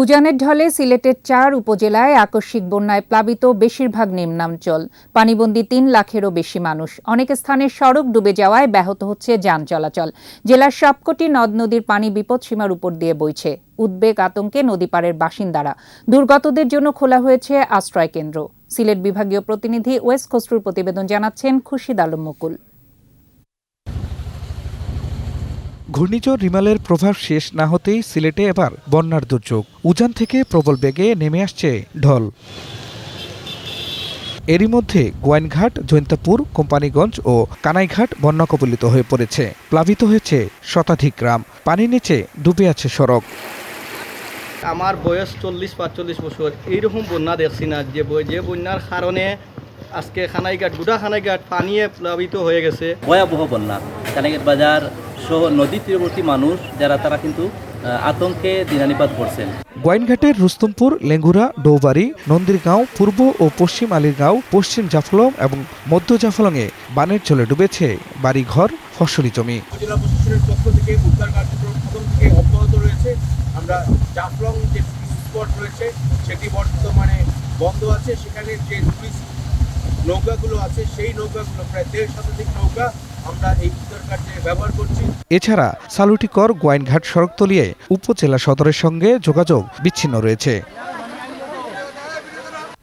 উজানের ঢলে সিলেটের চার উপজেলায় আকস্মিক বন্যায় প্লাবিত বেশিরভাগ নিম্নাঞ্চল। পানিবন্দী তিন লাখেরও বেশি মানুষ। অনেক স্থানে সড়ক ডুবে যাওয়ায় ব্যাহত হচ্ছে যান চলাচল। জেলার সবকটি নদ নদীর পানি বিপদসীমার উপর দিয়ে বইছে। উদ্বেগ আতঙ্কে নদীপাড়ের বাসিন্দারা। দুর্গতদের জন্য খোলা হয়েছে আশ্রয় কেন্দ্র সিলেট বিভাগীয় প্রতিনিধি ওয়েস্ট খসরুর প্রতিবেদন জানাচ্ছেন খুরশিদ আলম মুকুল। ঘূর্ণিঝড় রিমালের প্রভাব শেষ না হতেই সিলেটে এবার বন্যার দুর্যোগ। উজান থেকে প্রবল বেগে নেমে আসছে ঢল। এরই মধ্যে গোয়াইনঘাট জৈন্তাপুর কোম্পানিগঞ্জ ও কানাইঘাট বন্যা কবলিত হয়ে পড়েছে। প্লাবিত হয়েছে শতাধিক গ্রাম। পানি নিচে ডুবে আছে সড়ক। আমার বয়স চল্লিশ পাঁচচল্লিশ বছর। এইরকম বন্যা দেখছি না। যে বই- যে বন্যার কারণে আজকে খানাইঘাট গোটা খানাইঘাট পানিয়ে প্লাবিত হয়ে গেছে। ভয়াবহ বন্যা। কানাগেট বাজার সহ নদী তীরবর্তী মানুষ যারা তারা কিন্তু আতঙ্কে দিনানিপাত করছেন গোয়াইনঘাটের রুস্তমপুর লেঙ্গুরা ডৌবাড়ি নন্দীরগাঁও পূর্ব ও পশ্চিম আলীরগাঁও পশ্চিম জাফলং এবং মধ্য জাফলংয়ে বানের চলে ডুবেছে বাড়িঘর ফসলি জমি। জেলা প্রশাসনের পক্ষ থেকে উদ্ধার কার্যক্রম প্রথম থেকে অব্যাহত রয়েছে। আমরা জাফলং যে স্পট রয়েছে সেটি বর্তমানে বন্ধ আছে। সেখানে যে টুরিস্ট নৌকাগুলো আছে সেই নৌকাগুলো প্রায় দেড় শতাধিক নৌকা আমরা এই ব্যবহার করছি। এছাড়া সালুটিকর গোয়াইনঘাট সড়কতলিয়ে উপজেলা সদরের সঙ্গে যোগাযোগ বিচ্ছিন্ন রয়েছে।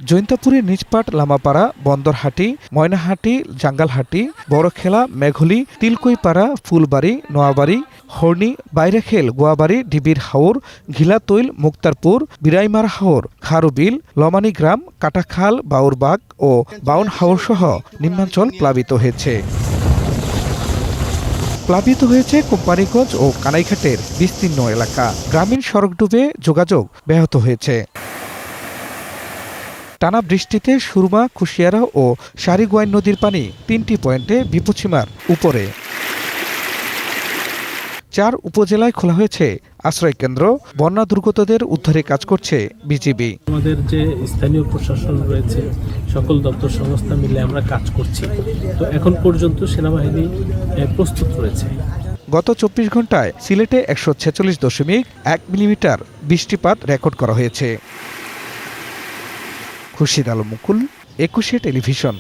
জৈন্তাপুরের নিজপাট লামাপাড়া, বন্দরহাটি, ময়নাহাটি, জাঙ্গালহাটি, বড়খেলা, মেঘলি, তিলকইপাড়া, ফুলবাড়ি, নোয়াবাড়ি, হর্নি, বাইরেখেল, গোয়াবাড়ি, ডিবির হাওর, ঘিলাতৈল, মুক্তারপুর, বিরাইমার হাওর, খারুবিল, লমানি গ্রাম, কাটাখাল, বাউরবাগ ও বাউন হাওর সহ নিম্নাঞ্চল প্লাবিত হয়েছে। প্লাবিত হয়েছে কোম্পানিগঞ্জ ও কানাইঘাটের বিস্তীর্ণ এলাকা। গ্রামীণ সড়ক ডুবে যোগাযোগ ব্যাহত হয়েছে। টানা বৃষ্টিতে সুরমা, কুশিয়ারা ও সারিগোয়াইন নদীর পানি তিনটি পয়েন্টে বিপদসীমার উপরে। চার উপজেলায় খোলা হয়েছে আশ্রয় কেন্দ্র। বন্যা দুর্গতদের উদ্ধারে কাজ করছে বিজিবি। আমাদের যে স্থানীয় প্রশাসন রয়েছে সকল দপ্তর সংস্থা মিলে আমরা কাজ করছি। তো এখন পর্যন্ত সেনাবাহিনী প্রস্তুত রয়েছে। গত চব্বিশ ঘন্টায় সিলেটে একশো ছেচল্লিশ দশমিক এক মিলিমিটার বৃষ্টিপাত রেকর্ড করা হয়েছে। খুরশিদ আলম মুকুল একুশে টেলিভিশন।